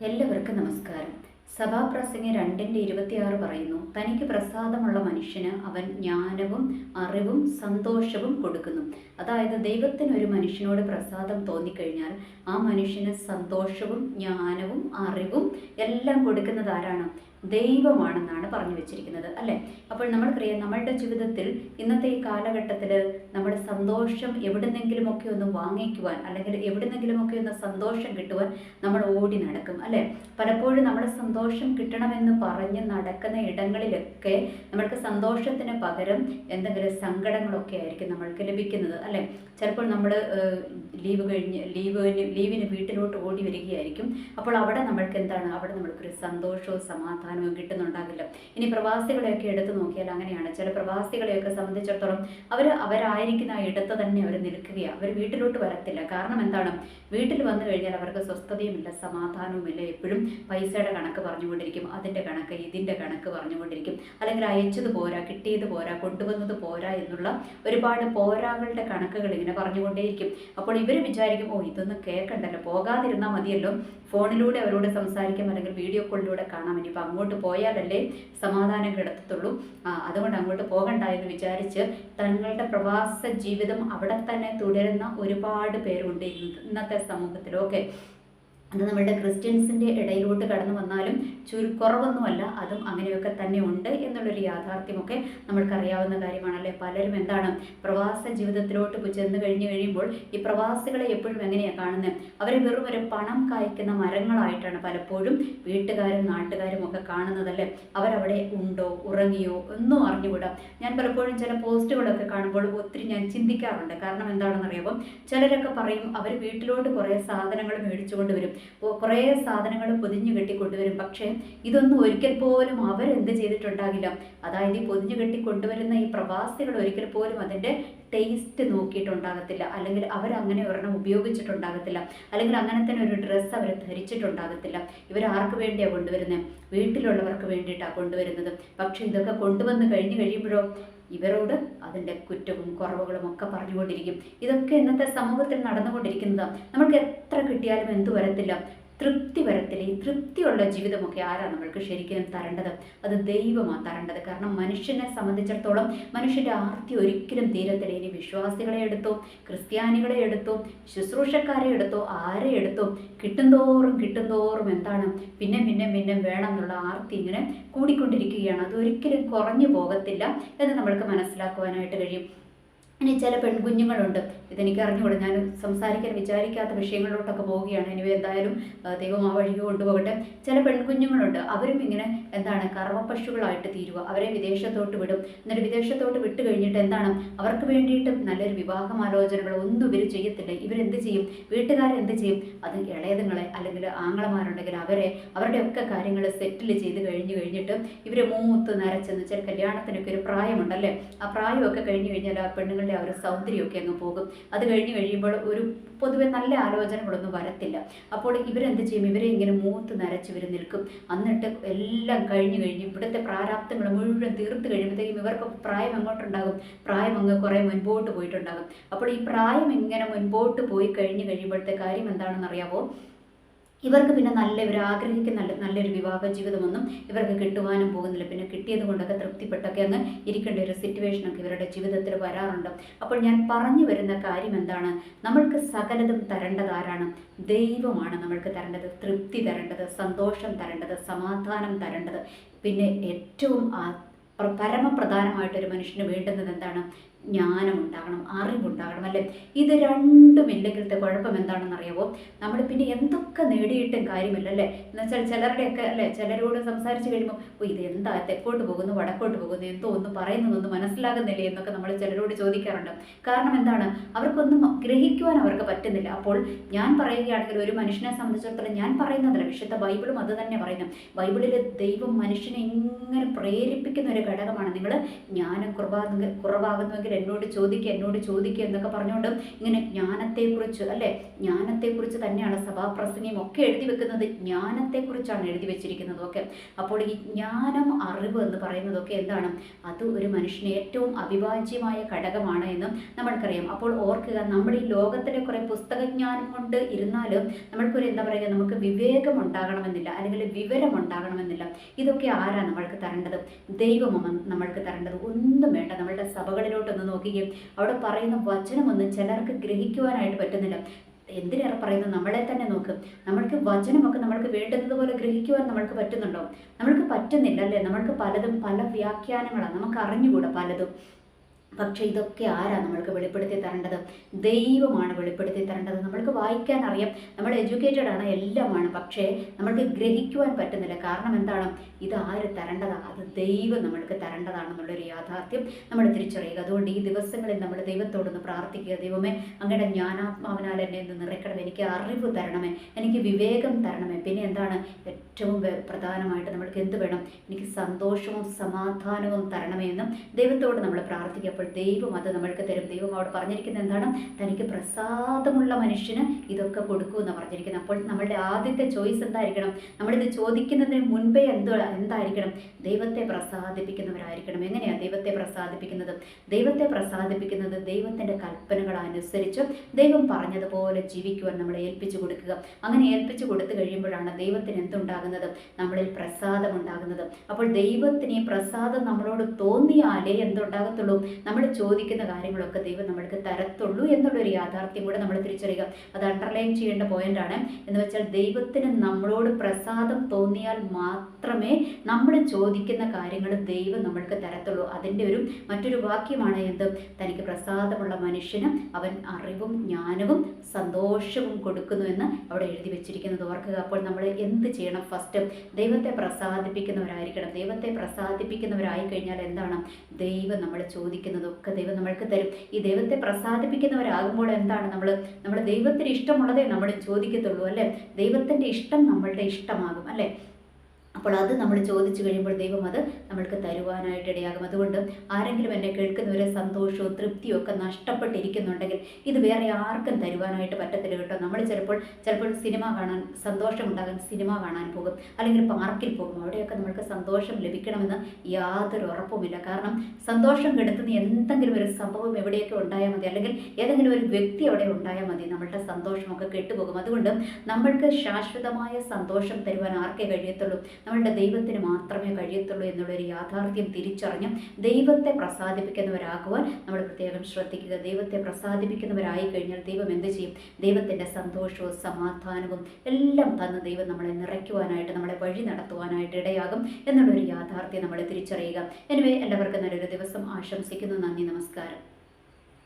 എല്ലാവർക്കും നമസ്കാരം. സഭാപ്രസംഗം രണ്ടിന്റെ ഇരുപത്തിയാറ് പറയുന്നു തനിക്ക് പ്രസാദമുള്ള മനുഷ്യന് അവൻ ജ്ഞാനവും അറിവും സന്തോഷവും കൊടുക്കുന്നു. അതായത് ദൈവത്തിന് ഒരു മനുഷ്യനോട് പ്രസാദം തോന്നിക്കഴിഞ്ഞാൽ ആ മനുഷ്യന് സന്തോഷവും ജ്ഞാനവും അറിവും എല്ലാം കൊടുക്കുന്നത് ആരാണ്? ദൈവമാണെന്നാണ് പറഞ്ഞു വെച്ചിരിക്കുന്നത് അല്ലേ? അപ്പോൾ നമ്മൾ നമ്മൾക്കറിയാം നമ്മളുടെ ജീവിതത്തിൽ ഇന്നത്തെ ഈ കാലഘട്ടത്തിൽ നമ്മുടെ സന്തോഷം എവിടുന്നെങ്കിലുമൊക്കെ ഒന്ന് വാങ്ങിക്കുവാൻ അല്ലെങ്കിൽ എവിടുന്നെങ്കിലുമൊക്കെ ഒന്ന് സന്തോഷം കിട്ടുവാൻ നമ്മൾ ഓടി നടക്കും അല്ലേ? പലപ്പോഴും നമ്മുടെ സന്തോഷം കിട്ടണമെന്ന് പറഞ്ഞ് നടക്കുന്ന ഇടങ്ങളിലൊക്കെ നമ്മൾക്ക് സന്തോഷത്തിന് പകരം എന്തെങ്കിലും സങ്കടങ്ങളൊക്കെ ആയിരിക്കും നമ്മൾക്ക് ലഭിക്കുന്നത് അല്ലേ? ചിലപ്പോൾ നമ്മൾ ലീവ് കഴിഞ്ഞ് ലീവ് ലീവിന് വീട്ടിലോട്ട് ഓടി വരികയായിരിക്കും. അപ്പോൾ അവിടെ നമ്മൾക്ക് എന്താണ്? അവിടെ നമ്മൾക്കൊരു സന്തോഷവും സമാധാനവും കിട്ടുന്നുണ്ടാകില്ല. ഇനി പ്രവാസികളെയൊക്കെ എടുത്തു നോക്കിയാൽ അങ്ങനെയാണ്. ചില പ്രവാസികളെയൊക്കെ സംബന്ധിച്ചിടത്തോളം അവർ അവരായിരിക്കുന്ന ഇടത്ത് തന്നെ അവർ നിൽക്കുകയാണ് അവർ വീട്ടിലോട്ട് വരത്തില്ല. കാരണം എന്താണ്? വീട്ടിൽ വന്നു കഴിഞ്ഞാൽ അവർക്ക് സ്വസ്ഥതയുമില്ല സമാധാനവുമില്ല. എപ്പോഴും പൈസയുടെ കണക്ക് പറഞ്ഞുകൊണ്ടിരിക്കും അതിന്റെ കണക്ക് ഇതിന്റെ കണക്ക് പറഞ്ഞുകൊണ്ടിരിക്കും. അല്ലെങ്കിൽ അയച്ചത് പോരാ കിട്ടിയത് പോരാ കൊണ്ടുവന്നത് പോരാ എന്നുള്ള ഒരുപാട് പോരാകളുടെ കണക്കുകൾ ഇങ്ങനെ പറഞ്ഞുകൊണ്ടേയിരിക്കും. അപ്പോൾ ഇവർ വിചാരിക്കും ഓ ഇതൊന്നും കേൾക്കണ്ടല്ലോ. പോകാതിരുന്നാൽ മതിയല്ലോ. ഫോണിലൂടെ അവരോട് സംസാരിക്കാം അല്ലെങ്കിൽ വീഡിയോ കോളിലൂടെ കാണാം. ഇനിയിപ്പോൾ അങ്ങോട്ട് പോയാലല്ലേ സമാധാനം കിടത്തത്തുള്ളൂ അതുകൊണ്ട് അങ്ങോട്ട് പോകണ്ട എന്ന് വിചാരിച്ച് തങ്ങളുടെ പ്രവാസ ജീവിതം അവിടെ തന്നെ തുടരുന്ന ഒരുപാട് പേരുണ്ട് ഇന്ന് ഇന്നത്തെ സമൂഹത്തിലൊക്കെ അത് നമ്മുടെ ക്രിസ്ത്യൻസിന്റെ ഇടയിലോട്ട് കടന്നു വന്നാലും ചുരു കുറവൊന്നുമല്ല അതും അങ്ങനെയൊക്കെ തന്നെ ഉണ്ട് എന്നുള്ളൊരു യാഥാർത്ഥ്യമൊക്കെ നമ്മൾക്കറിയാവുന്ന കാര്യമാണല്ലേ. പലരും എന്താണ് പ്രവാസ ജീവിതത്തിലോട്ട് ചെന്ന് കഴിഞ്ഞു കഴിയുമ്പോൾ ഈ പ്രവാസികളെ എപ്പോഴും എങ്ങനെയാണ് കാണുന്നത് അവരെ വെറും ഒരു പണം കായ്ക്കുന്ന മരങ്ങളായിട്ടാണ് പലപ്പോഴും വീട്ടുകാരും നാട്ടുകാരും ഒക്കെ കാണുന്നതല്ലേ. അവരവിടെ ഉണ്ടോ ഉറങ്ങിയോ ഒന്നും അറിഞ്ഞുകൂടാ. ഞാൻ പലപ്പോഴും ചില പോസ്റ്റുകളൊക്കെ കാണുമ്പോൾ ഒത്തിരി ഞാൻ ചിന്തിക്കാറുണ്ട്. കാരണം എന്താണെന്ന് അറിയുമ്പോൾ ചിലരൊക്കെ പറയും അവർ വീട്ടിലോട്ട് കുറേ സാധനങ്ങൾ മേടിച്ചുകൊണ്ട് വരും. കുറേ സാധനങ്ങൾ പൊതിഞ്ഞു കെട്ടി കൊണ്ടുവരും പക്ഷേ ഇതൊന്നും ഒരിക്കൽ പോലും അവരെന്ത് ചെയ്തിട്ടുണ്ടാകില്ല. അതായത് ഈ പൊതിഞ്ഞു കെട്ടി കൊണ്ടുവരുന്ന ഈ പ്രവാസികൾ ഒരിക്കൽ പോലും അതിന്റെ ടേസ്റ്റ് നോക്കിയിട്ടുണ്ടാകത്തില്ല. അല്ലെങ്കിൽ അവരങ്ങനെ ഒരെണ്ണം ഉപയോഗിച്ചിട്ടുണ്ടാകത്തില്ല. അല്ലെങ്കിൽ അങ്ങനെ തന്നെ ഒരു ഡ്രസ്സ് അവർ ധരിച്ചിട്ടുണ്ടാകത്തില്ല. ഇവർ ആർക്ക് വേണ്ടിയാണ് കൊണ്ടുവരുന്നത് വീട്ടിലുള്ളവർക്ക് വേണ്ടിയിട്ടാണ് കൊണ്ടുവരുന്നത്. പക്ഷേ ഇതൊക്കെ കൊണ്ടുവന്ന് കഴിഞ്ഞ് കഴിയുമ്പോഴോ ഇവരോട് അതിന്റെ കുറ്റവും കുറവുകളും ഒക്കെ പറഞ്ഞുകൊണ്ടിരിക്കും. ഇതൊക്കെ ഇന്നത്തെ സമൂഹത്തിൽ നടന്നുകൊണ്ടിരിക്കുന്നതാണ് നമുക്ക് എത്ര കിട്ടിയാലും എന്തു വരത്തില്ല. തൃപ്തി വരത്തില്ല. ഈ തൃപ്തിയുള്ള ജീവിതമൊക്കെ ആരാണ് നമ്മൾക്ക് ശരിക്കും തരേണ്ടത്? അത് ദൈവമാണ് തരേണ്ടത്. കാരണം മനുഷ്യനെ സംബന്ധിച്ചിടത്തോളം മനുഷ്യന്റെ ആർത്തി ഒരിക്കലും തീരത്തില്ല. ഇനി വിശ്വാസികളെ എടുത്തോ ക്രിസ്ത്യാനികളെ എടുത്തോ ശുശ്രൂഷക്കാരെ എടുത്തോ ആരെ എടുത്തോ കിട്ടുന്തോറും കിട്ടുന്തോറും എന്താണ് പിന്നെ പിന്നെ പിന്നെ വേണം എന്നുള്ള ആർത്തി ഇങ്ങനെ കൂടിക്കൊണ്ടിരിക്കുകയാണ്. അത് ഒരിക്കലും കുറഞ്ഞു പോകത്തില്ല എന്ന് നമ്മൾക്ക് മനസ്സിലാക്കുവാനായിട്ട് കഴിയും. ഇനി ചില പെൺകുഞ്ഞുങ്ങളുണ്ട്. ഇതെനിക്ക് അറിഞ്ഞുകൂടെ ഞാൻ സംസാരിക്കാൻ വിചാരിക്കാത്ത വിഷയങ്ങളിലോട്ടൊക്കെ പോവുകയാണ്. ഇനി എന്തായാലും ദൈവം ആ വഴിക്ക് കൊണ്ടുപോകട്ടെ. ചില പെൺകുഞ്ഞുങ്ങളുണ്ട്. അവരും ഇങ്ങനെ എന്താണ് കറവപ്പശുകളായിട്ട് തീരുക. അവരെ വിദേശത്തോട്ട് വിടും. എന്നിട്ട് വിദേശത്തോട്ട് വിട്ട് കഴിഞ്ഞിട്ട് എന്താണ്? അവർക്ക് വേണ്ടിയിട്ട് നല്ലൊരു വിവാഹം ആലോചനകൾ ഒന്നും ഇവർ ചെയ്യത്തില്ല. ഇവരെന്ത് ചെയ്യും? വീട്ടുകാരെന്ത് ചെയ്യും? അത് ഇളയതുങ്ങളെ അല്ലെങ്കിൽ ആങ്ങളമാരുണ്ടെങ്കിൽ അവരെ അവരുടെയൊക്കെ കാര്യങ്ങൾ സെറ്റിൽ ചെയ്ത് കഴിഞ്ഞു കഴിഞ്ഞിട്ട് ഇവർ മൂത്ത് നരച്ചെന്ന് വെച്ചാൽ കല്യാണത്തിനൊക്കെ ഒരു പ്രായമുണ്ടല്ലേ? ആ പ്രായമൊക്കെ കഴിഞ്ഞു കഴിഞ്ഞാൽ ആ പെണ്ണുങ്ങളുടെ ആ ഒരു സൗന്ദര്യമൊക്കെ അങ്ങ് പോകും. അത് കഴിഞ്ഞ് കഴിയുമ്പോൾ ഒരു പൊതുവെ നല്ല ആലോചനകളൊന്നും വരത്തില്ല. അപ്പോൾ ഇവരെന്ത് ചെയ്യും? ഇവരെ ഇങ്ങനെ മൂത്ത് നരച്ച് ഇവർ നിൽക്കും. എന്നിട്ട് എല്ലാം കഴിഞ്ഞു കഴിഞ്ഞ് ഇവിടുത്തെ പ്രാരാബ്ദങ്ങൾ മുഴുവൻ തീർത്ത് കഴിയുമ്പോഴത്തേക്കും ഇവർക്ക് പ്രായം എങ്ങോട്ടുണ്ടാകും പ്രായം അങ്ങ് കുറേ മുൻപോട്ട് പോയിട്ടുണ്ടാകും. അപ്പോൾ ഈ പ്രായം ഇങ്ങനെ മുൻപോട്ട് പോയി കഴിഞ്ഞ് കഴിയുമ്പോഴത്തെ കാര്യം എന്താണെന്ന് അറിയാമോ ഇവർക്ക് പിന്നെ നല്ല ഇവർ ആഗ്രഹിക്കുന്ന നല്ല നല്ലൊരു വിവാഹ ജീവിതമൊന്നും ഇവർക്ക് കിട്ടുവാനും പോകുന്നില്ല. പിന്നെ കിട്ടിയത് കൊണ്ടൊക്കെ തൃപ്തിപ്പെട്ടൊക്കെ അങ്ങ് ഇരിക്കേണ്ട ഒരു സിറ്റുവേഷനൊക്കെ ഇവരുടെ ജീവിതത്തിൽ വരാറുണ്ട്. അപ്പോൾ ഞാൻ പറഞ്ഞു വരുന്ന കാര്യം എന്താണ്? നമ്മൾക്ക് സകലതും തരേണ്ടത് ആരാണ്? ദൈവമാണ് നമ്മൾക്ക് തരേണ്ടത്. തൃപ്തി തരേണ്ടത് സന്തോഷം തരേണ്ടത് സമാധാനം തരേണ്ടത്. പിന്നെ ഏറ്റവും പരമപ്രധാനമായിട്ട് ഒരു മനുഷ്യന് വേണ്ടുന്നത് എന്താണ്? ജ്ഞാനം ഉണ്ടാകണം അറിവുണ്ടാകണം അല്ലേ? ഇത് രണ്ടും ഇല്ലെങ്കിലത്തെ കുഴപ്പം എന്താണെന്ന് അറിയാവോ? നമ്മൾ പിന്നെ എന്തൊക്കെ നേടിയിട്ടും കാര്യമില്ല അല്ലേ? എന്ന് വെച്ചാൽ ചിലരുടെയൊക്കെ അല്ലേ ചിലരോട് സംസാരിച്ച് കഴിയുമ്പോൾ ഓ ഇത് എന്താ തെക്കോട്ട് പോകുന്നു വടക്കോട്ട് പോകുന്നു എന്തോ ഒന്ന് പറയുന്നതൊന്നും മനസ്സിലാകുന്നില്ല? എന്നൊക്കെ നമ്മൾ ചിലരോട് ചോദിക്കാറുണ്ട്. കാരണം എന്താണ്? അവർക്കൊന്നും ഗ്രഹിക്കുവാൻ അവർക്ക് പറ്റുന്നില്ല. അപ്പോൾ ഞാൻ പറയുകയാണെങ്കിൽ ഒരു മനുഷ്യനെ സംബന്ധിച്ചിടത്തോളം ഞാൻ പറയുന്നതല്ല വിശുദ്ധ ബൈബിളും അത് തന്നെ പറയുന്നു ബൈബിളിൽ ദൈവം മനുഷ്യനെ ഇങ്ങനെ പ്രേരിപ്പിക്കുന്ന ഒരു ഘടകമാണ്. നിങ്ങൾ ജ്ഞാനം കുറവാകുന്നെങ്കിൽ കുറവാകുന്നുവെങ്കിൽ എന്നോട് ചോദിക്കുക എന്നോട് ചോദിക്കുക എന്നൊക്കെ പറഞ്ഞുകൊണ്ട് ഇങ്ങനെ ജ്ഞാനത്തെക്കുറിച്ച് അല്ലേ? ജ്ഞാനത്തെക്കുറിച്ച് തന്നെയാണ് സഭാപ്രസംഗം ഒക്കെ എഴുതി വെക്കുന്നത്. ജ്ഞാനത്തെക്കുറിച്ചാണ് എഴുതി വെച്ചിരിക്കുന്നത് ഒക്കെ. അപ്പോൾ ഈ ജ്ഞാനം അറിവ് എന്ന് പറയുന്നതൊക്കെ എന്താണ്? അത് ഒരു മനുഷ്യന് ഏറ്റവും അവിഭാജ്യമായ ഘടകമാണ് എന്നും നമ്മൾക്കറിയാം. അപ്പോൾ ഓർക്കുക നമ്മൾ ഈ ലോകത്തിലെ കുറേ പുസ്തകജ്ഞാനം കൊണ്ട് ഇരുന്നാലും നമ്മൾക്കൊരു എന്താ പറയുക നമുക്ക് വിവേകം ഉണ്ടാകണമെന്നില്ല അല്ലെങ്കിൽ വിവരം ഉണ്ടാകണമെന്നില്ല ഇതൊക്കെ ആരാ നമ്മൾക്ക് തരേണ്ടത്? ദൈവമാണ് നമ്മൾക്ക് തരേണ്ടത്. ഒന്നും വേണ്ട. നമ്മളുടെ സഭകളിലോട്ടൊന്ന് നോക്കുകയും അവിടെ പറയുന്ന വചനമൊന്നും ചിലർക്ക് ഗ്രഹിക്കുവാനായിട്ട് പറ്റുന്നില്ല. എന്തിനേറെ പറയുന്നത്? നമ്മളെ തന്നെ നോക്ക്. നമ്മൾക്ക് വചനമൊക്കെ നമ്മൾക്ക് വേണ്ടുന്നതുപോലെ ഗ്രഹിക്കുവാൻ നമ്മൾക്ക് പറ്റുന്നുണ്ടോ? നമ്മൾക്ക് പറ്റുന്നില്ല അല്ലേ നമ്മൾക്ക് പലതും പല വ്യാഖ്യാനങ്ങളാണ് നമുക്ക് അറിഞ്ഞുകൂടാ പലതും. പക്ഷേ ഇതൊക്കെ ആരാ നമ്മൾക്ക് വെളിപ്പെടുത്തി തരേണ്ടത്? ദൈവമാണ് വെളിപ്പെടുത്തി തരേണ്ടത്. നമ്മൾക്ക് വായിക്കാൻ അറിയാം. നമ്മൾ എഡ്യൂക്കേറ്റഡ് ആണ് എല്ലാമാണ്. പക്ഷേ നമ്മൾക്ക് ഗ്രഹിക്കുവാൻ പറ്റുന്നില്ല. കാരണം എന്താണ്? ഇത് ആര് തരേണ്ടതാണ് അത് ദൈവം നമ്മൾക്ക് തരേണ്ടതാണെന്നുള്ളൊരു യാഥാർത്ഥ്യം നമ്മൾ തിരിച്ചറിയുക. അതുകൊണ്ട് ഈ ദിവസങ്ങളിൽ നമ്മൾ ദൈവത്തോടൊന്ന് പ്രാർത്ഥിക്കുക. ദൈവമേ അങ്ങയുടെ ജ്ഞാനാത്മാവിനാൽ എന്നെ ഒന്ന് നിറയ്ക്കണം എനിക്ക് അറിവ് തരണമേ. എനിക്ക് വിവേകം തരണമേ. പിന്നെ എന്താണ്? ഏറ്റവും പ്രധാനമായിട്ട് നമ്മൾക്ക് എന്ത് വേണം? എനിക്ക് സന്തോഷവും സമാധാനവും തരണമേ എന്നും ദൈവത്തോട് നമ്മൾ പ്രാർത്ഥിക്കുക അപ്പോൾ ദൈവം അത് നമ്മൾക്ക് തരും. ദൈവം അവിടെ പറഞ്ഞിരിക്കുന്നത് എന്താണ്? തനിക്ക് പ്രസാദമുള്ള മനുഷ്യന് ഇതൊക്കെ കൊടുക്കൂ എന്ന് പറഞ്ഞിരിക്കുന്നത്. അപ്പോൾ നമ്മളുടെ ആദ്യത്തെ ചോയ്സ് എന്തായിരിക്കണം? നമ്മളിത് ചോദിക്കുന്നതിന് മുൻപേ എന്തോ എന്തായിരിക്കണം? ദൈവത്തെ പ്രസാദിപ്പിക്കുന്നവരായിരിക്കണം. എങ്ങനെയാണ് ദൈവത്തെ പ്രസാദിപ്പിക്കുന്നത്? ദൈവത്തെ പ്രസാദിപ്പിക്കുന്നത് ദൈവത്തിന്റെ കൽപ്പനകൾ അനുസരിച്ച് ദൈവം പറഞ്ഞതുപോലെ ജീവിക്കുവാൻ നമ്മളെ ഏൽപ്പിച്ചു കൊടുക്കുക. അങ്ങനെ ഏൽപ്പിച്ചു കൊടുത്തു കഴിയുമ്പോഴാണ് ദൈവത്തിന് എന്തുണ്ടാകുന്നത്? നമ്മളിൽ പ്രസാദം ഉണ്ടാകുന്നത് അപ്പോൾ ദൈവത്തിന് ഈ പ്രസാദം നമ്മളോട് തോന്നിയാലേ എന്തുണ്ടാകത്തുള്ളൂ? നമ്മൾ ചോദിക്കുന്ന കാര്യങ്ങളൊക്കെ ദൈവം നമ്മൾക്ക് തരത്തുള്ളൂ എന്നുള്ളൊരു യാഥാർത്ഥ്യം കൂടെ നമ്മൾ തിരിച്ചറിയുക. അത് അണ്ടർലൈൻ ചെയ്യേണ്ട പോയിന്റാണ് എന്ന് വെച്ചാൽ ദൈവത്തിന് നമ്മളോട് പ്രസാദം തോന്നിയാൽ മാത്രമേ നമ്മൾ ചോദിക്കുന്ന കാര്യങ്ങൾ ദൈവം നമ്മൾക്ക് തരത്തുള്ളൂ. അതിന്റെ ഒരു മറ്റൊരു വാക്യമാണ് എന്ത്? തനിക്ക് പ്രസാദമുള്ള മനുഷ്യന് അവൻ അറിവും ജ്ഞാനവും സന്തോഷവും കൊടുക്കുന്നു എന്ന് അവിടെ എഴുതി വെച്ചിരിക്കുന്നത് ഓർക്കുക. അപ്പോൾ നമ്മൾ എന്ത് ചെയ്യണം ഫസ്റ്റ് ദൈവത്തെ പ്രസാദിപ്പിക്കുന്നവരായിരിക്കണം. ദൈവത്തെ പ്രസാദിപ്പിക്കുന്നവരായി കഴിഞ്ഞാൽ എന്താണ്? ദൈവം നമ്മൾ ചോദിക്കുന്നത് ചോദിക്കുന്നതൊക്കെ ദൈവം നമ്മൾക്ക് തരും. ഈ ദൈവത്തെ പ്രസാദിപ്പിക്കുന്നവരാകുമ്പോൾ എന്താണ് നമ്മൾ നമ്മൾ ദൈവത്തിന് ഇഷ്ടമുള്ളതേ നമ്മൾ ചോദിക്കത്തുള്ളൂ അല്ലേ? ദൈവത്തിന്റെ ഇഷ്ടം നമ്മളുടെ ഇഷ്ടമാകും അല്ലേ? അപ്പോൾ അത് നമ്മൾ ചോദിച്ചു കഴിയുമ്പോൾ ദൈവം അത് നമ്മൾക്ക് തരുവാനായിട്ട് ഇടയാകും. അതുകൊണ്ട് ആരെങ്കിലും എന്നെ കേൾക്കുന്നവരെ സന്തോഷവും തൃപ്തിയും ഒക്കെ നഷ്ടപ്പെട്ടിരിക്കുന്നുണ്ടെങ്കിൽ ഇത് വേറെ ആർക്കും തരുവാനായിട്ട് പറ്റത്തില്ല കേട്ടോ. നമ്മൾ ചിലപ്പോൾ ചിലപ്പോൾ സിനിമ കാണാൻ സന്തോഷമുണ്ടാകാൻ സിനിമ കാണാൻ പോകും. അല്ലെങ്കിൽ പാർക്കിൽ പോകും. അവിടെയൊക്കെ നമ്മൾക്ക് സന്തോഷം ലഭിക്കണമെന്ന് യാതൊരു ഉറപ്പുമില്ല. കാരണം സന്തോഷം കെടുത്തുന്ന എന്തെങ്കിലും ഒരു സംഭവം എവിടെയൊക്കെ ഉണ്ടായാൽ മതി. അല്ലെങ്കിൽ ഏതെങ്കിലും ഒരു വ്യക്തി അവിടെ ഉണ്ടായാൽ മതി. നമ്മളുടെ സന്തോഷമൊക്കെ കെട്ടുപോകും. അതുകൊണ്ട് നമ്മൾക്ക് ശാശ്വതമായ സന്തോഷം തരുവാൻ ആർക്കേ കഴിയത്തുള്ളൂ. നമ്മളുടെ ദൈവത്തിന് മാത്രമേ കഴിയത്തുള്ളൂ എന്നുള്ളൊരു യാഥാർത്ഥ്യം തിരിച്ചറിഞ്ഞ് ദൈവത്തെ പ്രസാദിപ്പിക്കുന്നവരാകുവാൻ നമ്മൾ പ്രത്യേകം ശ്രദ്ധിക്കുക. ദൈവത്തെ പ്രസാദിപ്പിക്കുന്നവരായി കഴിഞ്ഞാൽ ദൈവം എന്ത് ചെയ്യും? ദൈവത്തിന്റെ സന്തോഷവും സമാധാനവും എല്ലാം തന്ന് ദൈവം നമ്മളെ നിറയ്ക്കുവാനായിട്ട് നമ്മളെ വഴി നടത്തുവാനായിട്ട് ഇടയാകും എന്നുള്ളൊരു യാഥാർത്ഥ്യം നമ്മൾ തിരിച്ചറിയുക. എനിവേ എല്ലാവർക്കും നല്ലൊരു ദിവസം. ആശംസിക്കുന്നു. നന്ദി. നമസ്കാരം.